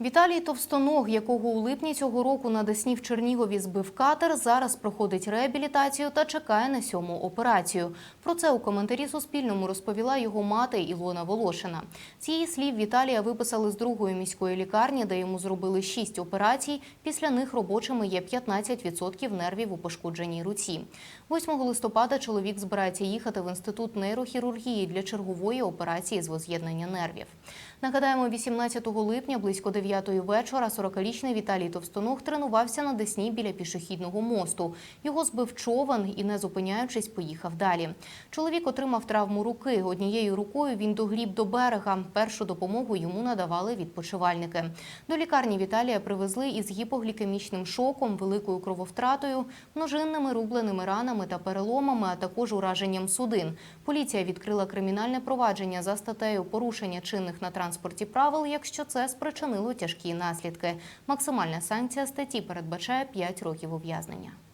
Віталій Товстоног, якого у липні цього року на Десні в Чернігові збив катер, зараз проходить реабілітацію та чекає на сьому операцію. Про це у коментарі Суспільному розповіла його мати Ілона Волошина. З її слів Віталія виписали з другої міської лікарні, де йому зробили шість операцій. Після них робочими є 15% нервів у пошкодженій руці. 8 листопада чоловік збирається їхати в інститут нейрохірургії для чергової операції з воз'єднання нервів. Нагадаємо, 18 липня близько 9 вечора 40-річний Віталій Товстоног тренувався на Десні біля пішохідного мосту. Його збив човен і, не зупиняючись, поїхав далі. Чоловік отримав травму руки. Однією рукою він догріб до берега. Першу допомогу йому надавали відпочивальники. До лікарні Віталія привезли із гіпоглікемічним шоком, великою крововтратою, множинними рубленими ранами та переломами, а також ураженням судин. Поліція відкрила кримінальне провадження за статтею порушення чинних на транспорті правил, якщо це спричинило тяжкі наслідки. Максимальна санкція статті передбачає 5 років ув'язнення.